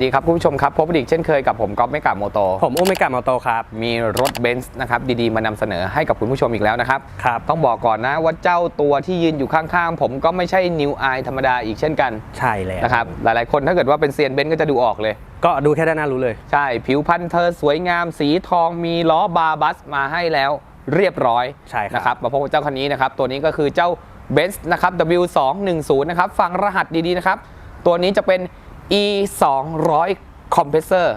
สวัสดีครับคุณผู้ชมครับพบกันอีกเช่นเคยกับผมก๊อฟไม่กับโมโตผมอุ้มไม่กลับมาโตครับมีรถเบนซ์นะครับดีๆ มานำเสนอให้กับคุณผู้ชมอีกแล้วนะครับครับ ต้องบอกก่อนนะว่าเจ้าตัวที่ยืนอยู่ข้างๆ ผมก็ไม่ใช่นิวไอธรรมดาอีกเช่นกัน ใช่แล้วนะครับหลายๆคนถ้าเกิดว่าเป็นเซียนเบนซ์ก็จะดูออกเลย ก็ดูแค่ด้านหน้ารู้เลย ใช่ผิวพันธ์เธอสวยงามสีทองมีล้อบาร์บัสมาให้แล้วเรียบร้อยใช่ครับนะครับมาพบกับเจ้าคันนี้นะครับตัวนี้ก็คือเจ้า b e n z นะครับ W210 นะครับฟังรหัสดีๆนะครับตัวนี้จะเป็น E 200 Compressor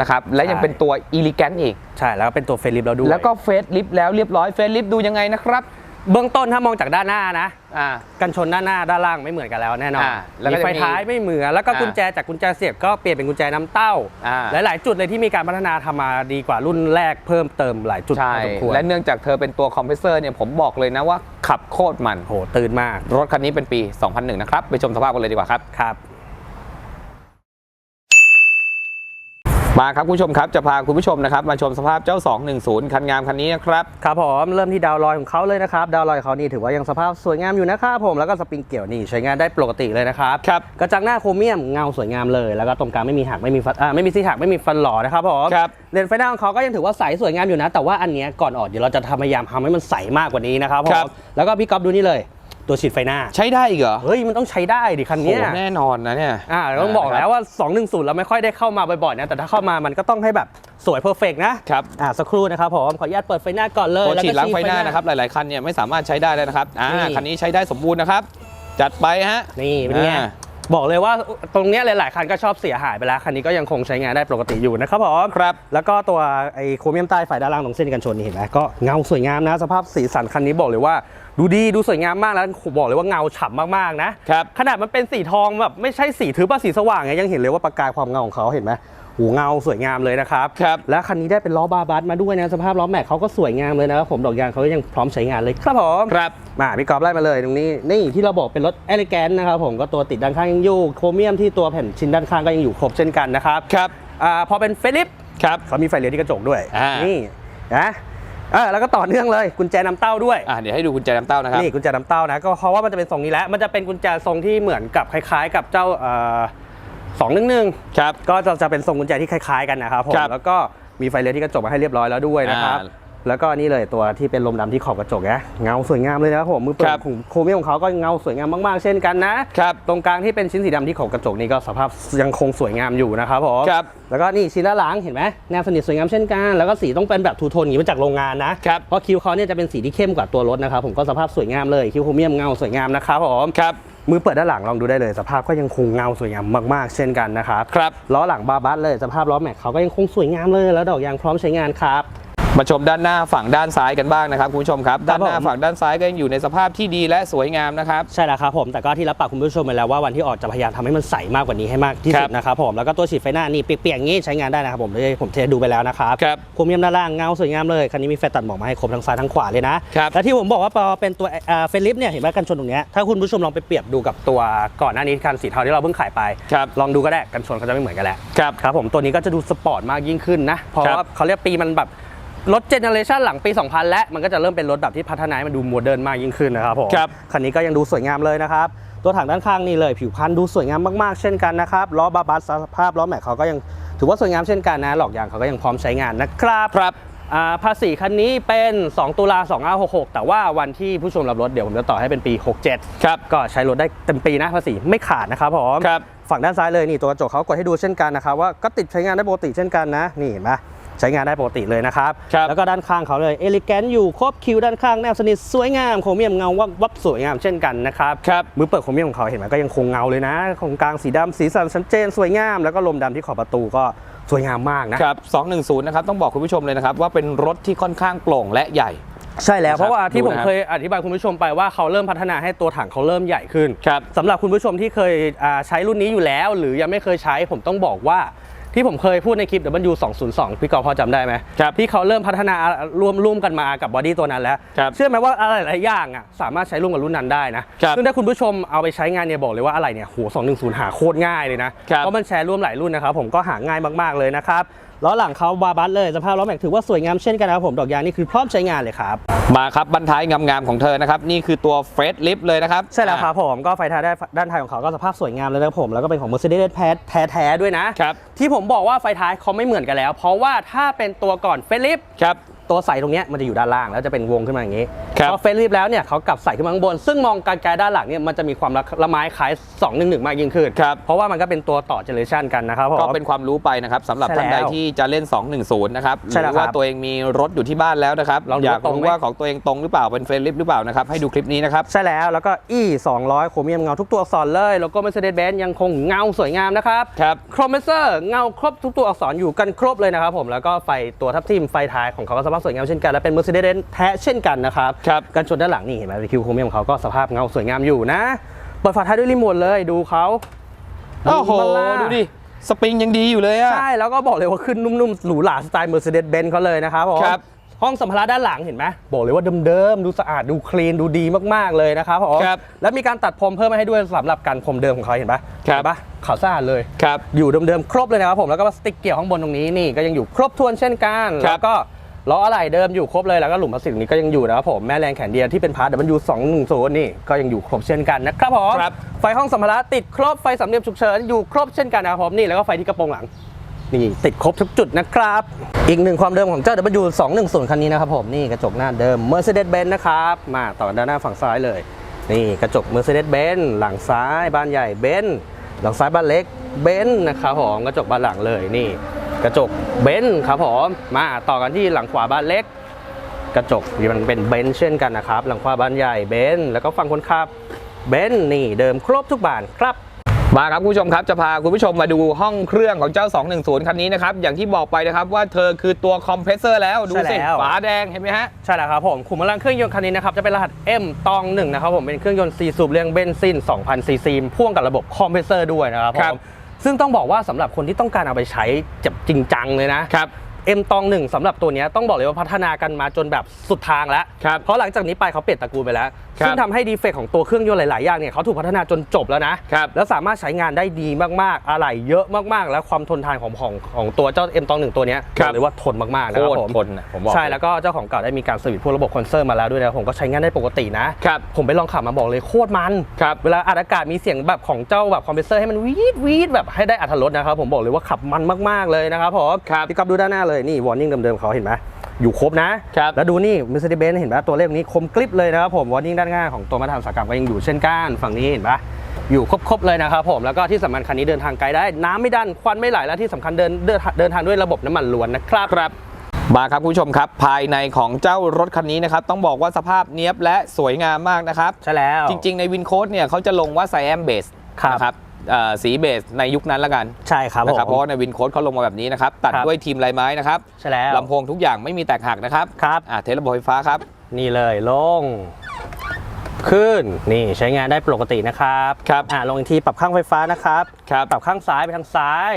นะครับ และยังเป็นตัว Elegant อีก ใช่แล้วก็เป็นตัวเฟรนลิฟแล้วด้วยแล้วก็เฟสลิฟแล้วเรียบร้อยเฟสลิฟดูยังไงนะครับ เบื้องต้นถ้ามองจากด้านหน้านะอ่า กันชนด้านหน้าด้านล่างไม่เหมือนกันแล้วแน่นอนอ่าแล้วก็มีไฟจะมีท้ายไม่เหมือนแล้วก็อ่ากุญแจจากกุญแจเสียบก็เปลี่ยนเป็นกุญแจน้ำเต้า อ่า หลายๆ จุดเลยที่มีการพัฒนาทำมาดีกว่ารุ่นแรกเพิ่มเติมหลายจุดใช่พอสมควรและเนื่องจากเธอเป็นตัวคอมเพรสเซอร์เนี่ยผมบอกเลยนะว่าขับโคตรมัน โหตื่นมากรถคันนี้เป็นปี 2001 นะครับ ไปชมสภาพกันเลยดีกว่าครับ ครับ มาครับคุณผู้ชมครับจะพาคุณผู้ชมนะครับมาชมสภาพเจ้า 210 คันงามคันนี้นะครับครับผมเริ่มที่ดาวน์ลอยของเขาเลยนะครับดาวน์ลอยเขานี่ถือว่ายังสภาพสวยงามอยู่นะครับผมแล้วก็สปริงเกี่ยวนี่ใช้งานได้ปกติเลยนะครับครับกระจังหน้าโครเมียมเงาสวยงามเลย แล้วก็ตรงกลางไม่มีหักไม่มีฟันอ่าไม่มีซี่หักไม่มีฟันหล่อนะครับผมครับเลนส์ไฟหน้าของเขาก็ยังถือว่าใสสวยงามอยู่นะ แต่ว่าอันเนี้ยก่อนออกเดี๋ยวเราจะพยายามทำให้มันใสมากกว่านี้นะครับผครัมบแล้วก็พี่ก๊อฟดูนี่เลย ตัวฉีดไฟหน้า ใช้ได้อีกเหรอเฮ้ยมันต้องใช้ได้ดิคันโอ้เนี้ยแน่นอนนะเนี่ยอ่าต้องบอกแล้วว่า 210 เราไม่ค่อยได้เข้ามาบ่อยๆนะแต่ถ้าเข้ามามันก็ต้องให้แบบสวยเพอร์เฟกนะครับอ่าสักครู่นะครับผมขออนุญาตเปิดไฟหน้าก่อนเลยตัวแล้วฉีก็ดล้างไฟหน้านะครับหลายๆคันเนี่ยไม่สามารถใช้ได้แล้วนะครับอ่านี่คันนี้ใช้ได้สมบูรณ์นะครับจัดไปฮะนี่เป็นไงอ่า บอกเลยว่าตรงเนี้ยหลาย ๆ คันก็ชอบเสียหายไปแล้ว คันนี้ก็ยังคงใช้งานได้ปกติอยู่นะครับผมครับ แล้วก็ตัวไอ้โครเมียมใต้ฝ่ายด้านล่างตรงเส้นกันชนนี่เห็นไหมก็เงาสวยงามนะ สภาพสีสันคันนี้บอกเลยว่า ดูดีดูสวยงามมากแล้วบอกเลยว่าเงาฉ่ำมาก ๆ นะครับ ขนาดมันเป็นสีทองแบบไม่ใช่สีทึบอะสีสว่างไงยังเห็นเลยว่าประกายความเงาของเขาเห็นไหม หูเงาสวยงามเลยนะครับครับและคันนี้ได้เป็นล้อบาบัสมาด้วยนะสภาพล้อแม็กเขาก็สวยงามเลยนะครับผมดอกยางเขายังพร้อมใช้งานเลยครับผมครับมาพี่กอล์ฟไล่มาเลยตรงนี้นี่ที่เราบอกเป็นรถเอลิแกนนะครับผมก็ตัวติดด้านข้างยังอยู่โครเมียมที่ตัวแผ่นชิ้นด้านข้างก็ยังอยู่ครบเช่นกันนะครับครับอ่าพอเป็นเฟลิปครับเขามีไฟเลี้ยวที่กระจกด้วยนี่นะเออแล้วก็ต่อเนื่องเลยกุญแจนำเต้าด้วยอ่าเดี๋ยวให้ดูกุญแจนำเต้านะครับนี่กุญแจนำเต้านะก็เพราะว่ามันจะเป็นทรงนี้แล้วมันจะเป็นกุญแจทรงที่เหมือนกับคล้าย ๆ กับเจ้าเอ่อ สองหนึ่งหนึ่งครับก็จะจะเป็นทรงกุญแจที่คล้ายๆกันนะครับผมแล้วก็มีไฟเลี้ยวที่กระจกมาให้เรียบร้อยแล้วด้วยนะครับแล้วก็นี่เลยตัวที่เป็นลมดำที่ขอบกระจกนะเงาสวยงามเลยนะครับผมมือเปิดของโครเมียของเขาก็เงาสวยงามมากๆเช่นกันนะครับตรงกลางที่เป็นชิ้นสีดำที่ขอบกระจกนี่ก็สภาพยังคงสวยงามอยู่นะครับผมครับแล้วก็นี่ชิ้นละหลังเห็นไหมแนวสนิทสวยงามเช่นกันแล้วก็สีต้องเป็นแบบทูโทนอย่างนี้มาจากโรงงานนะครับเพราะคิวเขาเนี่ยจะเป็นสีที่เข้มกว่าตัวรถนะครับผมก็สภาพสวยงามเลยคิวโครเมียมเงาสวยงามนะครับผมครับ มือเปิดด้านหลังลองดูได้เลย สภาพก็ยังคงเงาสวยงามมากๆ เช่นกันนะครับครับล้อหลังบาร์บัสเลยสภาพล้อแม็กเขาก็ยังคงสวยงามเลย แล้วดอกยางพร้อมใช้งานครับ มาชมด้านหน้าฝั่งด้านซ้ายกันบ้างนะครับคุณผู้ชมครับครัด้าบนหน้าผมฝั่งด้านซ้ายก็ยังอยู่ในสภาพที่ดีและสวยงามนะครับใช่แล้วครับผมแต่ก็ที่รับปากคุณผู้ชมไปแล้วว่าวันที่ออกจะพยายามทำให้มันใสมากกว่านี้ให้มากที่ครัสุบดนะครับผมแล้วก็ตัวฉีดไฟหน้านี่เปียกๆอย่างนี้ใช้งานได้นะครับผมเลยผมเทสดูไปแล้วนะครับครับโครเมียมด้านล่างเงาสวยงามเลยคันนี้มีไฟตัดหมอกมาให้ครบทั้งซ้ายทั้งขวาเลยนะครับและที่ผมบอกว่าพอเป็นตัวเฟลิปเนี่ยเห็นไหมกันชนตรงเนี้ยถ้าคุณผู้ชมลองไปเปรียบดูกับตัวก่อนหน้านี้คันสีเทาที่เราเพิ่งขายไปครับลองดูก็ได้กันชนเขาจะไม่เหมือนกันแหละครับครับผมตัวนี้ก็จะดูสปอร์ตมากยิ่งขึ้นนะเพราะครับว่าเขาเรียกปีมันแบบ รถเจเนอเรชันหลังปี 2000 และมันก็จะเริ่มเป็นรถแบบที่พัฒนาให้มันดูโมเดิร์นมากยิ่งขึ้นนะครับผมครับคันนี้ก็ยังดูสวยงามเลยนะครับ ตัวถังด้านข้างนี่เลย ผิวพรรณดูสวยงามมากๆ เช่นกันนะครับล้อบาบัสสภาพล้อแม็กเขาก็ยังถือว่าสวยงามเช่นกันนะหลอกยางเขาก็ยังพร้อมใช้งานนะครับครับอ่าภาษีคันนี้เป็น 2 ตุลา2566 แต่ว่าวันที่ผู้ชมรับรถเดี๋ยวผมจะต่อให้เป็นปี 67 ครับ ก็ใช้รถได้เต็มปีนะภาษีไม่ขาดนะครับผมครับฝั่งด้านซ้ายเลยนี่ตัวกระจกเขากดให้ดูเช่นกันนะครับว่าก็ติดใช้งานได้ปกติเช่นกันนะนี่เห็นไหม ใช้งานได้ปกติเลยนะครับ ครับแล้วก็ด้านข้างเขาเลยเอลิแกนอยู่ครบคิวด้านข้างแนวสนิทสวยงามโครเมียมเงาวับวับสวยงามเช่นกันนะครับครับมือเปิดโครเมียมของเขาเห็นไหมก็ยังคงเงาเลยนะของกลางสีดำสีสันชัดเจนสวยงาม แล้วก็ลมดำที่ขอบประตูก็สวยงามมากนะ ครับ210นะครับต้องบอกคุณผู้ชมเลยนะครับว่าเป็นรถที่ค่อนข้างโปร่งและใหญ่ ใช่แล้วนะครับเพราะว่าที่ดูผมนะครับเคยอธิบายคุณผู้ชมไปว่าเขาเริ่มพัฒนาให้ตัวถังเขาเริ่มใหญ่ขึ้นครับสำหรับคุณผู้ชมที่เคยอ่าใช้รุ่นนี้อยู่แล้ว หรือยังไม่เคยใช้ผมต้องบอกว่า ที่ผมเคยพูดในคลิป W202 พี่กอล์ฟพอจำได้ไหมครับที่เขาเริ่มพัฒนาร่วมร่วมกันมากับบอดี้ตัวนั้นแล้ว ครับเชื่อไหมว่าอะไรหลายอย่างอะสามารถใช้ร่วมกับรุ่นนั้นได้นะครับซึ่งถ้าคุณผู้ชมเอาไปใช้งานเนี่ยบอกเลยว่าอะไรเนี่ยโห210 หาโคตรง่ายเลยนะครับ เพราะมันแชร์ร่วมหลายรุ่นนะครับผมก็หาง่ายมากๆเลยนะครับ ล้อหลังเขาบาบัสเลยสภาพล้อแม็กถือว่าสวยงามเช่นกันนะครับผมดอกยางนี่คือพร้อมใช้งานเลยครับมาครับบันท้ายงามๆของเธอนะครับนี่คือตัวเฟรดลิฟเลยนะครับใช่แล้วครับผมก็ไฟท้ายด้านด้านท้ายของเขาก็สภาพสวยงามเลยนะครับผมแล้วก็เป็นของ Mercedes แท้แท้ๆด้วยนะครับที่ผมบอกว่าไฟท้ายเขาไม่เหมือนกันแล้ว เพราะว่าถ้าเป็นตัวก่อนเฟลิปครับ ตัวใส่ตรงเนี้ยมันจะอยู่ด้านล่างแล้วจะเป็นวงขึ้นมาอย่างนี้ครับพอเฟลิปแล้วเนี่ยเขากลับใส่ขึ้นมาข้างบน ซึ่งมองการไกลด้านหลังเนี่ยมันจะมีความละละไม้คล้าย211 มากยิ่งขึ้นครับ เพราะว่ามันก็เป็นตัวต่อเจเนอเรชันกันนะครับผม ก็เป็นความรู้ไปนะครับสำหรับใช่ท่านใดแล้วที่จะเล่น 210 นะครับหใช่แล้วรือว่าครับตัวเองมีรถอยู่ที่บ้านแล้วนะครับลองดูอยากตรงรู้ไหม ว่าของตัวเองตรงหรือเปล่าเป็นเฟรนลิฟหรือเปล่านะครับให้ดูคลิปนี้นะครับ ใช่แล้วแล้วก็ E 200โครเมียมเงาทุกตัวอักษรเลยแล้วก็ Mercedes-Benz ยังคงเงาสวยงามนะครับครับ โครเมเซอร์เงาครบทุกตัวอักษรอยู่กันครบเลยนะครับผมแล้วก็ไฟตัวทับทิมไฟท้ายของเขาก็สภาพสวยงามเช่นกันและเป็น Mercedes แท้เช่นกันนะครับครับกันชนด้านหลังนี่เห็นไหมคิวโครเมียมของเขาก็สภาพเงาสวยงามอยู่นะเปิดฝาท้ายด้วยรีโมทเลยดูเขาโอ้โหบัลล่าดูดิสปริงยังดีอยู่เลยอะใช่ แล้วก็บอกเลยว่าขึ้นนุ่มๆหรูหราสไตล์ Mercedes-Benz เขาเลยนะครับผมครับห้องสัมภาระด้านหลังเห็นไหมบอกเลยว่าเดิมๆ ดูสะอาดดูคลีนดูดีมากๆเลยนะครับผมครับแล้วมีการตัดพรมเพิ่มมาให้ด้วยสำหรับการพรมเดิมของเขาเห็นปะครับเห็นปะขาวสะอาดเลยครับอยู่เดิมๆ ครบเลยนะครับผมแล้วก็สติ๊กเกี่ยวข้างบนตรงนี้นี่ก็ยังอยู่ครบถ้วนเช่นกันครับแล้วก็ ล้ออะไหล่เดิมอยู่ครบเลยแล้วก็หลุมพลาสติกนี้ก็ยังอยู่นะครับผมแม่แรงแขนเดียวที่เป็นพาร์ท W210 นี่ก็ยังอยู่ครบเช่นกันนะครับผมครับ ไฟห้องสัมภาระติดครบไฟสามเหลี่ยมฉุกเฉินอยู่ครบเช่นกันนะครับผมนี่แล้วก็ไฟที่กระโปรงหลังนี่ติดครบทุกจุดนะครับ อีกหนึ่งความเดิมของเจ้า W210 คันนี้นะครับผมนี่กระจกหน้าเดิม Mercedes-Benz นะครับมาต่อด้านหน้าฝั่งซ้ายเลย นี่กระจก Mercedes-Benz หลังซ้ายบ้านใหญ่เบนซ์หลังซ้ายบ้านเล็กเบนซ์นะครับผมกระจกบ้านหลังเลยนี่ กระจกเบนซ์ครับผมมาต่อกันที่หลังขวาบ้านเล็ก กระจกนี่มันเป็นเบนซ์เช่นกันนะครับ หลังขวาบ้านใหญ่เบนซ์แล้วก็ฝั่งคนขับเบนซ์นี่เดิมครบทุกบานครับมาครับคุณผู้ชมครับจะพาคุณผู้ชมมาดูห้องเครื่องของเจ้า 210 คันนี้นะครับ อย่างที่บอกไปนะครับว่าเธอคือตัวคอมเพรสเซอร์แล้วดูใช่สิแล้วฝาแดงเห็นไหมฮะ ใช่แล้วครับผมขุมพลังเครื่องยนต์คันนี้นะครับ จะเป็นรหัส M ตองหนึ่งนะครับผมเป็นเครื่องยนต์ 4 สูบเรียงเบนซิน 2,000ซีซีพ่วงกับระบบคอมเพรสเซอร์ด้วยนะครับผครับม ซึ่งต้องบอกว่าสำหรับคนที่ต้องการเอาไปใช้จะจริงจังเลยนะครับ M ตองหนึ่งสำหรับตัวเนี้ยต้องบอกเลยว่าพัฒนากันมาจนแบบสุดทางแล้ว ครับเพราะหลังจากนี้ไปเขาเปลี่ยนตระกูลไปแล้ว ครับซึ่งทำให้ดีเฟกของตัวเครื่องยนต์หลาย ๆ อย่างเนี่ยเขาถูกพัฒนาจนจบแล้วนะ ครับแล้วสามารถใช้งานได้ดีมาก ๆ อะไหล่เยอะมาก ๆ แล้วความทนทานของของของตัวเจ้า M ตองหนึ่งตัวเนี้ยครับบอกเลยว่าทนมาก ๆ นะโคครับตรผมทนนะผมบอก ใช่แล้วก็เจ้าของเก่าได้มีการเซอร์วิสพวกระบบคอนเซอร์มาแล้วด้วยนะผมก็ใช้งานได้ปกตินะ ครับ ผมไปลองขับมาบอกเลยโคตรมัน ครับ เวลาอัดอากาศมีเสียงแบบของเจ้าแบบคอมเพรสเซอร์ให้มันวีดวีดแบบให้ได้อัตรถรสนะครับผมบอกเลยว่าขับมันมาก ๆ เลยนะครับผมครับ พี่ก๊อฟดูด้านหน้าเลยนี่วอร์นิ่งเดิมๆเขาเห็นไหมอยู่ครบนะครับแล้วดูนี่ Mercedes-Benz เห็นไหมตัวเลขนี้คมกริบเลยนะครับผมวอร์นิ่งด้านหน้าของตัวมาตรฐานอุตสาหกรรมก็ยังอยู่เช่นกันฝั่งนี้เห็นปะอยู่ครบๆเลยนะครับผมแล้วก็ที่สำคัญคันนี้เดินทางไกลได้ น้ำไม่ดันควันไม่ไหลและที่สำคัญเดินเดินเดินทางด้วยระบบน้ำมันล้วนนะครับครับมาครับคุณผู้ชมครับ ภายในของเจ้ารถคันนี้นะครับ ต้องบอกว่าสภาพเนี้ยบและสวยงามมากนะครับ ใช่แล้ว จริง ๆ ในวินโค้ดเนี่ยเขาจะลงว่าไซแอมเบสครับนะครับเอ่อ สีเบสในยุคนั้นละกันใช่ครับนะครับผมเพราะว่าในวินโค้ดเขาลงมาแบบนี้นะครับ ตัดครับด้วยทีมลายไม้นะครับใช่แล้วลำโพงทุกอย่างไม่มีแตกหักนะครับครับอ่าเทสระบบไฟฟ้าครับ นี่เลยลง ขึ้นนี่ใช้งานได้ปกตินะครับครับอ่าลงอีกทีปรับข้างไฟฟ้านะครับครับปรับข้างซ้ายไปทางซ้าย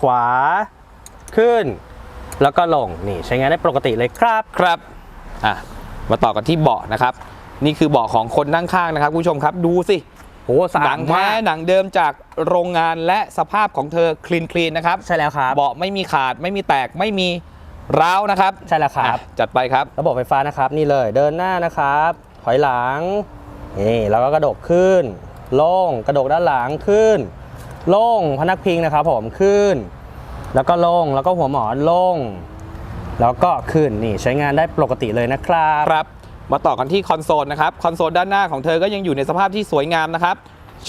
ขวา ขึ้น แล้วก็ลงนี่ใช้งานได้ปกติเลยครับครับอะมาต่อกันที่เบาะนะครับ นี่คือเบาะของคนนั่งข้างนะครับคุณผู้ชมครับดูสิ โหสะหอานัดงแท้มากหนังเดิมจากโรงงานและสภาพของเธอคลีนคลีนนะครับใช่แล้วครับเบาะไม่มีขาดไม่มีแตกไม่มีร้าวนะครับใช่แล้วครับ อะจัดไปครับ ระบบไฟฟ้านะครับนี่เลยเดินหน้านะครับถอยหลังนี่แล้วก็กระดกขึ้นลงกระดกด้านหลังขึ้นลงพนักพิงนะครับผมขึ้น แล้วก็ลงแล้วก็หัวหมอนลงแล้วก็ขึ้นนี่ใช้งานได้ปกติเลยนะครับ ครับ มาต่อกันที่คอนโซลนะครับคอนโซลด้านหน้าของเธอก็ยังอยู่ในสภาพที่สวยงามนะครับ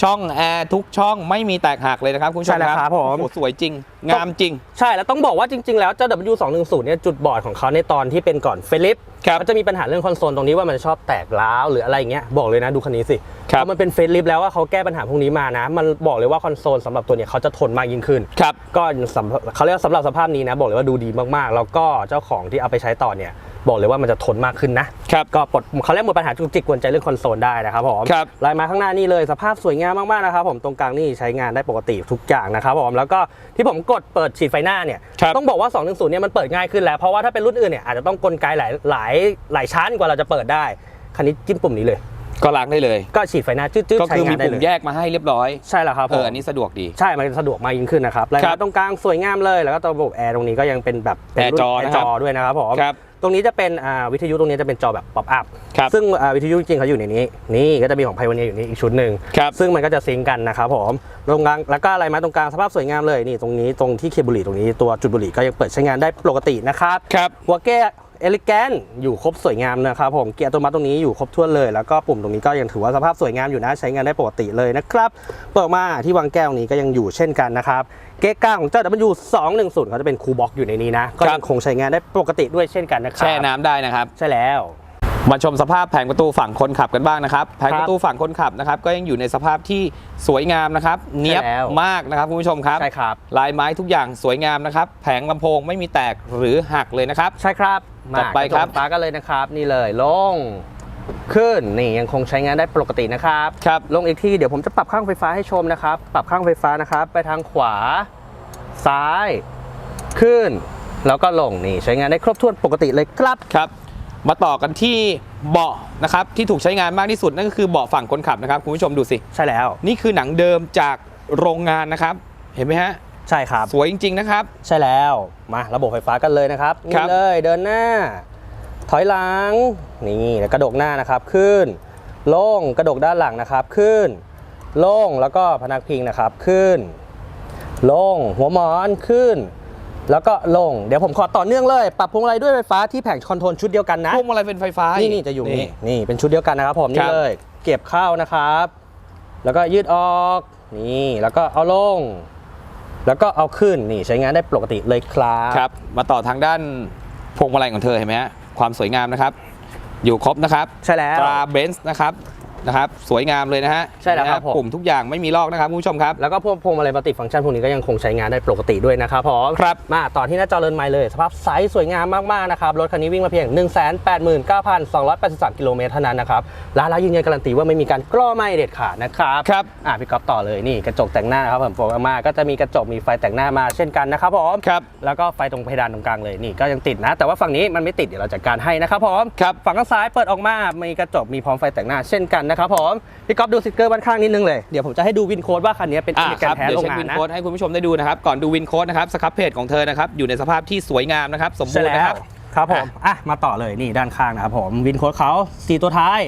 ช่องแอร์ทุกช่องไม่มีแตกหักเลยนะครับคุณผู้ชมใช่แล้วครับผมโอ้โหสวยจริง งามจริง ใช่แล้วต้องบอกว่าจริง ๆ แล้วเจ้า W210 เนี่ยจุดบอดของเขาในตอนที่เป็นก่อนเฟลิปครับมันจะมีปัญหาเรื่องคอนโซลตรงนี้ว่ามันชอบแตกร้าวหรืออะไรเงี้ยบอกเลยนะดูคันนี้สิครับพอมันเป็นเฟลิปแล้วว่าเขาแก้ปัญหาพวกนี้มานะ มันบอกเลยว่าคอนโซลสำหรับตัวเนี้ยเขาจะทนมากยิ่งขึ้นครับก็สำเขาเรียกว่าสำหรับสภาพนี้นะบอกเลยว่าดูดีมากๆ แล้วก็เจ้าของที่เอาไปใช้ต่อเนี่ย บอกเลยว่ามันจะทนมากขึ้นนะครับก็ปลดเขาเรียกหมดปัญหาจุกจิกกวนใจเรื่องคอนโซลได้นะครับผมครับลายมาข้างหน้านี่เลยสภาพสวยงามมากๆนะครับผมตรงกลางนี่ใช้งานได้ปกติทุกอย่างนะครับผมแล้วก็ที่ผมกดเปิดฉีดไฟหน้าเนี่ยครับต้องบอกว่า210เนี่ยมันเปิดง่ายขึ้นแล้วเพราะว่าถ้าเป็นรุ่นอื่นเนี่ยอาจจะต้องกลไกหลายหลายหลายชั้นกว่าเราจะเปิดได้คันนี้จิ้มปุ่มนี้เลยก็ล้างได้เลย ก็ฉีดไฟหน้าจืดๆก็คือใช้มีงานได้ปุ่เลมยแยกมาให้เรียบร้อย ใช่แล้วครับเอผมออันนี้สะดวกดี ใช่ มันสะดวกมากยิ่งขึ้นนะครับแล้วครับตรงกลางสวยงามเลย แล้วก็ตัวระบบแอร์ตรงนี้ก็ยังเป็นแบบเป็นแอร์จอแอนะร์คจรับอด้วยนะครับผมครับ ตรงนี้จะเป็นอ่าวิทยุตรงนี้จะเป็นจอแบบป๊อปอัพครับซึ่งอ่าวิทยุจริงๆเขาอยู่ในนี้ นี่ก็จะมีของไพวเนียอยู่นี่อีกชุดหนึ่งครับซึ่งมันก็จะซิงก์กันนะครับผมตรงกลางแล้วก็อะไรมาตรงกลางสภาพสวยงามเลยนี่ตรงนี้ตรงที่เคเบุหรี่ตรงนี้ตัวจุดบุหรี่ก็ยังเปิดใช้งานได้ปกตินะครับครับหัวแก้เอลิแกนอยู่ครบสวยงามนะครับผมเกียร์อัตัวมาตรงนี้อยู่ครบถ้วนเลย แล้วก็ปุ่มตรงนี้ก็ยังถือว่าสภาพสวยงามอยู่นะใช้งานได้ปกติเลยนะครับเปิดมาที่วางแก้วนี้ก็ยังอยู่เช่นกันนะครับ เก๊กกลางของเจ้า W210 เขาจะเป็นคูลบ็อกอยู่ในนี้นะ ก็ยังคงใช้งานได้ปกติด้วยเช่นกันนะครับแช่น้ำได้นะครับ ใช่แล้วมาชมสภาพแผงประตูฝั่งคนขับกันบ้างนะครับ แผงครับประตูฝั่งคนขับนะครับก็ยังอยู่ในสภาพที่สวยงามนะครับ เนียบแล้วมากนะครับคุณผู้ชมครับใช่ครับ ลายไม้ทุกอย่างสวยงามนะครับ แผงลำโพงไม่มีแตกหรือหักเลยนะครับ ใช่ครับจัดไปครับกะจกฟ้ากันเลยนะครับ นี่เลยลง ขึ้นนี่ยังคงใช้งานได้ปกตินะครับครับลงอีกทีเดี๋ยวผมจะปรับข้างไฟฟ้าให้ชมนะครับ ปรับข้างไฟฟ้านะครับ ไปทางขวา ซ้าย ขึ้น แล้วก็ลงนี่ใช้งานได้ครบถ้วนปกติเลยครับครับ มาต่อกันที่เบาะนะครับที่ถูกใช้งานมากที่สุดนั่นก็คือเบาะฝั่งคนขับนะครับคุณผู้ชมดูสิใช่แล้ว นี่คือหนังเดิมจากโรงงานนะครับ เห็นไหมฮะใช่ครับสวยจริง ๆ นะครับ ใช่แล้วมาระบบไฟฟ้ากันเลยนะครับครันี่บเลยเดินหน้า ถอยหลังนี่แล้วกระดกหน้านะครับขึ้นลงกระดกด้านหลังนะครับขึ้นลงแล้วก็พนักพิงนะครับขึ้น ลงหัวหมอนขึ้น แล้วก็ลงเดี๋ยวผมขอต่อเนื่องเลย ปรับพวงมาลัยด้วยไฟฟ้าที่แผงคอนโทรลชุดเดียวกันนะพวงมาลัยเป็นไฟฟ้านี่นี่นี่จะอยู่นี่นี่เป็นชุดเดียวกันนะครับผมคนี่รับเลย เก็บเข้านะครับ แล้วก็ยืดออกนี่แล้วก็เอาลง แล้วก็เอาขึ้นนี่ใช้งานได้ปกติเลยครับครับ มาต่อทางด้าน พวงมาลัยของเธอเห็นไหมฮะความสวยงามนะครับ อยู่ครบนะครับใช่แล้วตราเบนซ์นะครับ นะครับสวยงามเลยนะฮะใช่แล้วครับนะผม ปุ่มทุกอย่างไม่มีลอกนะครับคุณผู้ชมครับ แล้วก็พวกพวงมาลัยมัลติฟังก์ชันพวกนี้ก็ยังคงใช้งานได้ปกติด้วยนะครับผมครับมาต่อที่หน้าจอเลินไมล์เลย สภาพไซส์สวยงามมาก ๆ นะครับ รถคันนี้วิ่งมาเพียง 189,283 กิโลเมตรเท่านั้นนะครับร้านเรายืนยันการันตีว่าไม่มีการกล้อไหม้เด็ดขาดนะครับครับอะพี่ก๊อฟต่อเลยนี่กระจกแต่งหน้าครับผมโฟมาก็จะมีกระจกมีไฟแต่งหน้ามาเช่นกันนะครับผมครับแล้วก็ไฟตรงเพดานตรงกลางเลยนี่ก็ยังติดนะ แต่ว่าฝั่งนี้มันไม่ติดเดี๋ยวเราจัดการให้นะครับผมครับฝั่งข้างซ้ายเปิดออกมามีกระจกมีพร้อมไฟแต่งหน้าเช่นกันนะครับผมพี่ก๊อฟดูสติกเกอร์ด้านข้างนิดนึงเลยเดี๋ยวผมจะให้ดูวินโค้ดว่าคันนี้เป็นอ่าอิเล็กคแกรับนแท้เดี๋ยวโรงเช็คงานวินนะโค้ดให้คุณผู้ชมได้ดูนะครับก่อนดูวินโค้ดนะครับสครับเพจของเธอนะครับอยู่ในสภาพที่สวยงามนะครับสมบูใช่รณ์แล้นะควรับครับผม อะ มาต่อเลยนี่ด้านข้างนะครับผม วินโค้ดเขา 4 ตัวท้าย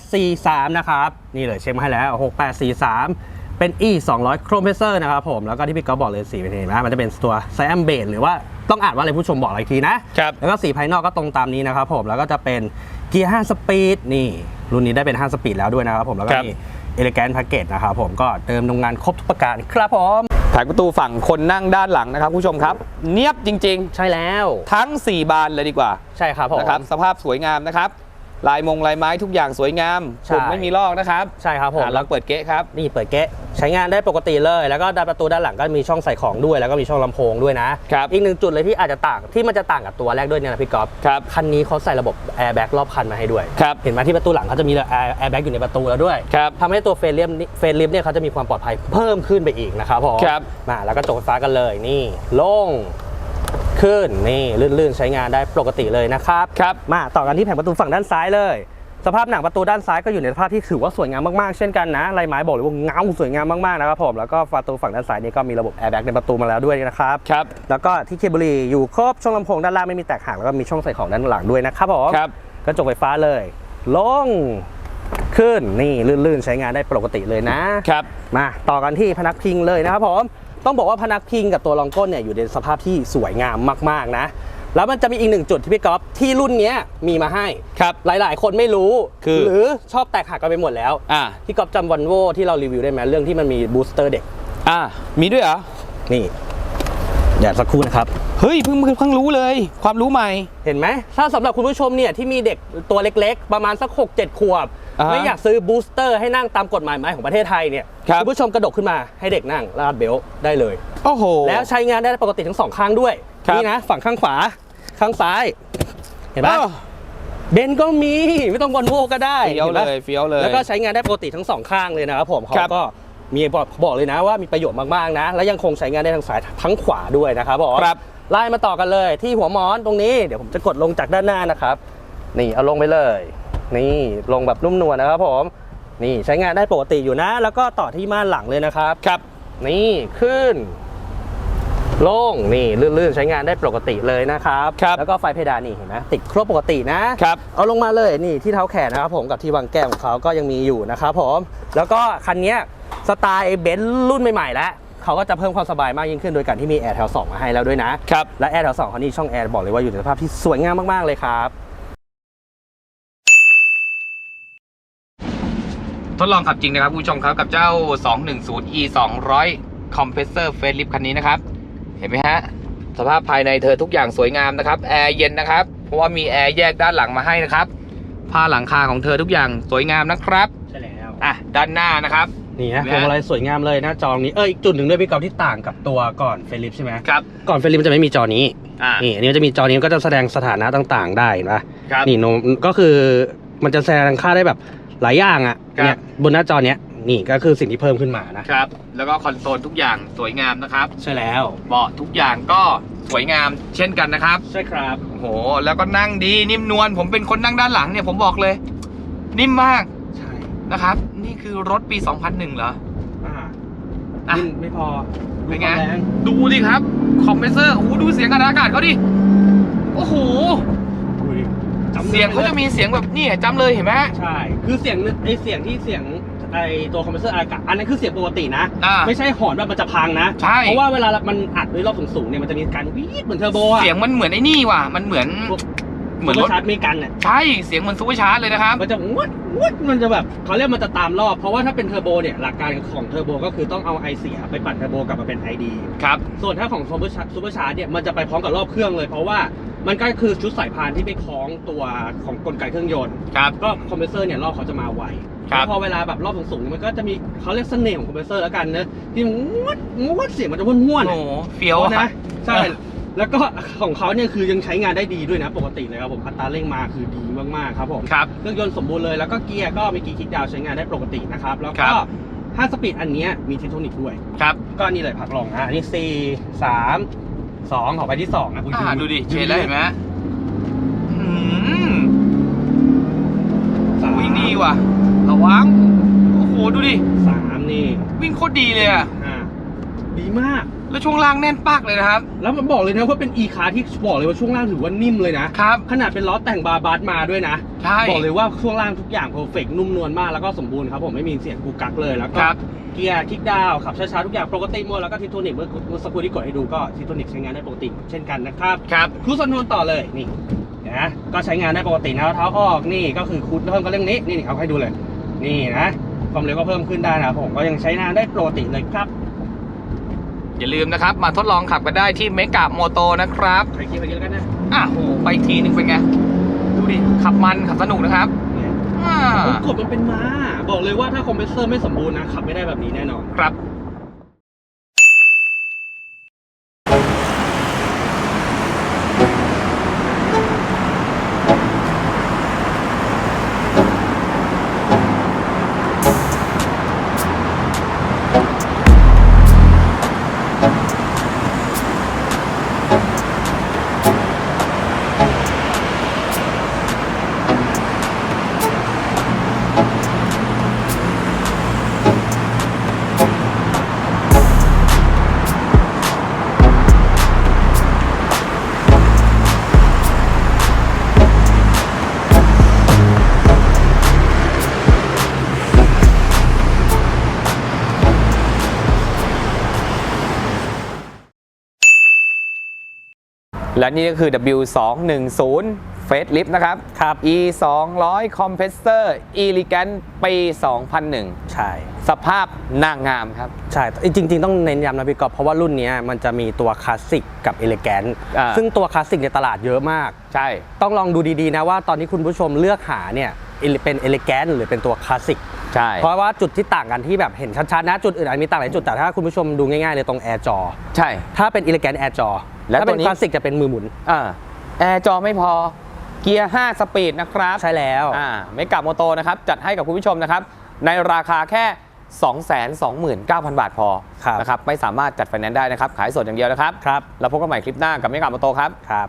6843 นะครับ นี่เลยเช็คมาให้แล้ว 6843 เป็น E 200 Chrome Pressor นะครับผม แล้วก็ที่พี่ก๊อฟบอกเลยสีเป็นเห็นไหมมันจะเป็นตัวไซแอมเบดหรือว่าต้องอ่านว่าอะไรผู้ชมบอกอะไรอีกทีนะครับแล้วก็สีภายนอกก็ตรงตามนี้นะครับผม แล้วก็จะเป็นเกียร์ 5 สปีด นี่ รุ่นนี้ได้เป็น 5 สปีดแล้วด้วยนะครับผมแล้วก็ครับมีเอเลแกนแพ็กเกจนะครับผมก็เติมโรงงานครบทุกประการครับผมแผงประตูฝั่งคนนั่งด้านหลังนะครับคุณผู้ชมครับ เนียบจริงใช่แล้วๆทั้ง 4 บานเลยดีกว่า ใช่ครับผมนะครับสภาพสวยงามนะครับ ลายมงลายไม้ทุกอย่างสวยงามใช่ปุ่มไม่มีลอกนะครับใช่ครับผมอะลองเปิดเก๊ะครับ นี่เปิดเก๊ะใช้งานได้ปกติเลย แล้วก็ด้านประตูด้านหลังก็มีช่องใส่ของด้วย แล้วก็มีช่องลำโพงด้วยนะครับ อีกหนึ่งจุดเลยที่อาจจะต่างที่มันจะต่างกับตัวแรกด้วยเนี่ยนะพี่ก๊อฟครับคันนี้เขาใส่ระบบแอร์แบ็กรอบคันมาให้ด้วย ครับเห็นไหมที่ประตูหลังเขาจะมีแอร์แบ็กอยู่ในประตูแล้วด้วย ครับ ทำให้ตัวเฟรนลิฟเฟรนลิฟเนี่ยเขาจะมีความปลอดภัยเพิ่มขึ้นไปอีกนะครับผมครับ มาแล้วก็จกไฟฟ้ากันเลยนี่ ลง ขึ้นนี่ลื่นๆ ใช้งานได้ปกติเลยนะครับครับมาต่อกันที่แผงประตูฝั่งด้านซ้ายเลย สภาพหนังประตูด้านซ้ายก็อยู่ในสภาพที่ถือว่าสวยงามมากๆ เช่นกันนะลายไม้บอกเลยว่าเงาสวยงามมากๆนะครับผมแล้วก็ประตูฝั่งด้านซ้ายนี้ก็มีระบบแอร์แบ็กในประตูมาแล้วด้วยนะครับครับแล้วก็ที่เคเบิลอยู่ครบช่องลำโพงด้านล่างไม่มีแตกหักแล้วก็มีช่องใส่ของด้านหลังด้วยนะครับผมครับกระจกไฟฟ้าเลย ลงขึ้นนี่ลื่นๆ ใช้งานได้ปกติเลยนะครับมาต่อกันที่พนักพิงเลยนะครับผม ต้องบอกว่าพนักพิงกับตัวรองก้นเนี่ยอยู่ในสภาพที่สวยงามมากๆนะ แล้วมันจะมีอีกหนึ่งจุดที่พี่ก๊อฟที่รุ่นเนี้ยมีมาให้ครับหลายๆ คนไม่รู้คือหรือชอบแตกหักกันไปหมดแล้วอ่า พี่ก๊อฟจำวันโวที่เรารีวิวได้ไหมเรื่องที่มันมีบูสเตอร์เด็กอ่ามีด้วยเหรอนี่เดี๋ยวสักครู่นะครับ เฮ้ยเพิ่งเพิ่งรู้เลย ความรู้ใหม่ เห็นไหมถ้าสำหรับคุณผู้ชมเนี่ยที่มีเด็กตัวเล็ก ๆ ประมาณสัก 6 7 ขวบ อ่าฮะไม่อยากซื้อบูสเตอร์ให้นั่งตามกฎหมายไม้ของประเทศไทยเนี่ยครับ ณผู้ชมกระดกขึ้นมาให้เด็กนั่งลาดเบลต์ได้เลย โอ้โห แล้วใช้งานได้ปกติทั้งสองข้างด้วยครับ นี่นะฝั่งข้างขวาข้างซ้าย เห็นไหมอ้าวเบนซ์ก็มีไม่ต้องวอลโวก็ได้เฟี้ยวห็นปะเลยเฟี้ยวเลย แล้วก็ใช้งานได้ปกติทั้งสองข้างเลยนะครับผมเขาครับก็มีบอกบอกเลยนะว่ามีประโยชน์มาก ๆ นะ และยังคงใช้งานได้ทั้งซ้ายทั้งขวาด้วยนะครับผมครับ ไล่มาต่อกันเลยที่หัวหมอนตรงนี้ เดี๋ยวผมจะกดลงจากด้านหน้านะครับ นี่เอาลงไปเลย นี่ลงแบบนุ่มนวลนะครับผม นี่ใช้งานได้ปกติอยู่นะ แล้วก็ต่อที่ม่านหลังเลยนะครับ ครับ นี่ขึ้นลงนี่ลื่นๆใช้งานได้ปกติเลยนะครับครับ แล้วก็ไฟเพดานนี่เห็นไหมติดครบปกตินะ ครับ เอาลงมาเลยนี่ที่เท้าแขนนะครับผมกับที่วางแก้มของเขาก็ยังมีอยู่นะครับผม แล้วก็คันเนี้ยสไตล์เบนซ์รุ่นใหม่ๆแล้วเขาก็จะเพิ่มความสบายมากยิ่งขึ้นโดยการที่มีแอร์แถว2มาให้แล้วด้วยนะครับ และแอร์แถว2เขานี่ช่องแอร์บอกเลยว่าอยู่ในสภาพที่สวยงามมากๆเลยครับ ทดลองขับจริงนะครับคุณผู้ชมครับกับเจ้า 210 e 200 compressor facelift คันนี้นะครับ เห็นไหมฮะ สภาพภายในเธอทุกอย่างสวยงามนะครับ แอร์เย็นนะครับ เพราะว่ามีแอร์แยกด้านหลังมาให้นะครับผ้าหลังคาของเธอทุกอย่างสวยงามนะครับใช่แล้วอะด้านหน้านะครับนี่นะเห็นไหมพวงมาลัยสวยงามเลยหน้าจอนี้เอออีกจุดหนึ่งด้วยพี่กอล์ฟที่ต่างกับตัวก่อนเฟลิปใช่ไหมครับก่อนเฟลิปมันจะไม่มีจอนี้อ่านี่อันนี้มันจะมีจอนี้มันก็จะแสดงสถานะต่าง ๆ ได้เห็นปะครับนี่โนก็คือมันจะแสดงค่าได้แบบ หลายอย่างอะครับ เนี่ยบนหน้าจอเนี้ยนี่ก็คือสิ่งที่เพิ่มขึ้นมานะครับ แล้วก็คอนโซลทุกอย่างสวยงามนะครับ ใช่แล้วเบาะทุกอย่างก็สวยงามเช่นกันนะครับ ใช่ครับ โอ้โห แล้วก็นั่งดีนิ่มนวล ผมเป็นคนนั่งด้านหลังเนี่ยผมบอกเลย นิ่มมากใช่นะครับ นี่คือรถปี 2001 เหรอ อ่าอะ นิ่มไม่พอเป็นไง ดูความแรงดูดิครับ คอมเพรสเซอร์ โอ้โห ดูเสียงการอากาศเขาดิ โอ้โหดูดิ จำเสียงเขาจะมีเสียงแบบนี่จำเลยเห็นไหมใช่ คือเสียงไอเสียงที่เสียงไอตัวคอมเพรสเซอร์อากาศอันนั้นคือเสียงปกตินะ อ่าไม่ใช่หอนแบบมันจะพังนะ ใช่ เพราะว่าเวลามันอัดด้วยรอบสูงๆเนี่ยมันจะมีการวีดเหมือนเทอร์โบอะ เสียงมันเหมือนไอ้นี่ว่ะ มันเหมือน เหมือนรถชาร์จเมกันเนี่ยใช่เสียงเหมือนซูเปอร์ชาร์จเลยนะครับมันจะวดวดมันจะแบบเขาเรียกมันจะตามรอบ เพราะว่าถ้าเป็นเทอร์โบเนี่ยหลักการของเทอร์โบก็คือต้องเอาไอเสียไปปั่นเทอร์โบกลับมาเป็นไอดีครับส่วนถ้าของซูเปอร์ชาร์ซูเปอร์ชาร์จเนี่ยมันจะไปพร้อมกับรอบเครื่องเลย เพราะว่ามันก็คือชุดสายพานที่ไปคล้องตัวของกลไกเครื่องยนต์ครับก็คอมเพรสเซอร์เนี่ยรอบเขาจะมาไวครับแล้วพอเวลาแบบรอบสูงๆมันก็จะมีเขาเรียกเสน่ห์ของคอมเพรสเซอร์แล้วกันนะที่มันงวดงวดเสียงมันจะม้วนโอ้ๆโหอะเฟี้ยวนะอะใช่ แล้วก็ของเขาเนี่ยคือยังใช้งานได้ดีด้วยนะปกติเลยครับผมอัตราเร่งมาคือดีมากๆครับผมครับเครื่องยนต์สมบูรณ์เลยแล้วก็เกียร์ก็มีกีคิกดาวน์ใช้งานได้ปกตินะครับแล้วครัก็บห้าสปีดอันเนี้ยมีทิทโทนิกด้วยครับก็นี่เลยพักลงนะอันนี้สี่สามสองขอไปที่สองนะคุณอ่าดูดิเชนแล้วเห็นไหมอืมสามวิ่งดีว่ะระวังโอ้โหดูดิสามนี่ วิ่งโคตรดีเลยอะอ่าดีมาก แล้วช่วงล่างแน่นปากเลยนะครับ แล้วมันบอกเลยนะว่าเป็น e คาที่บอกเลยว่าช่วงล่างถือว่านิ่มเลยนะครับ ขนาดเป็นล้อแต่งบาร์บัสมาด้วยนะใช่บอกเลยว่าช่วงล่างทุกอย่างเพอร์เฟกนุ่มนวลมากแล้วก็สมบูรณ์ครับผมไม่มีเสียงกุกกักเลยแล้วก็ครับ เกียร์คลิกดาวน์ขับช้าๆทุกอย่างปกติหมดแล้วก็ทิทโทนิกเมื่อเมื่อสักครู่ที่กดให้ดูก็ทิทโทนิกใช้งานได้ปกติเช่นกันนะครับครับ ครูสนวนต่อเลยนี่นะก็ใช้งานได้ปกตินะเท้าออกนี่ก็คือคูดเพิ่มก็เรื่องนี้นี่เอาให้ดูเลย นี่นะความเร็วก็เพิ่มขึ้นได้นะครับผมก็ยังใช้งานได้ปกติเลยครับ อย่าลืมนะครับ มาทดลองขับกันได้ที่เมกาโมโตนะครับใครคิดไปเยอะกันนะอะโหไปอีกทีนึงเป็นไง ดูดิ ขับมันขับสนุกนะครับเนี่ยอ่าผมกดมันเป็นม้า บอกเลยว่าถ้าคอมเพรสเซอร์ไม่สมบูรณ์นะขับไม่ได้แบบนี้แน่นอนครับ และนี่ก็คือ W210 Facelift นะครับครับ E 200 Compressor Elegant ปี 2001 ใช่ สภาพนางงามครับ ใช่ จริง ๆ ต้องเน้นย้ำนะพี่กอฟเพราะว่ารุ่นเนี้ยมันจะมีตัวคลาสสิกกับเอเลแกนอ่าซึ่งตัวคลาสสิกในตลาดเยอะมาก ใช่ ต้องลองดูดี ๆ นะว่าตอนที่คุณผู้ชมเลือกหาเนี่ยเป็นเอเลแกนหรือเป็นตัวคลาสสิกใช่ เพราะว่าจุดที่ต่างกันที่แบบเห็นชัดๆนะจุดอื่นอาจมีต่างหลายจุดแต่ถ้าคุณผู้ชมดูง่ายๆเลยตรงแอร์จอ ใช่ ถ้าเป็นเอเลแกนแอร์จอ และถ้าเป็ตัวนนี้คลาสสิกจะเป็นมือหมุน อ่าแอร์จอไม่พอเกียร์ 5 สปีดนะครับใช่แล้วอ่าเมกาโมโตนะครับจัดให้กับคุณผู้ชมนะครับ ในราคาแค่ 229,000 บาทพอครับ นะครับไม่สามารถจัดไฟแนนซ์ได้นะครับ ขายสดอย่างเดียวนะครับครับแล้วพบกันใหม่คลิปหน้ากับเมกาโมโตครับ ครับ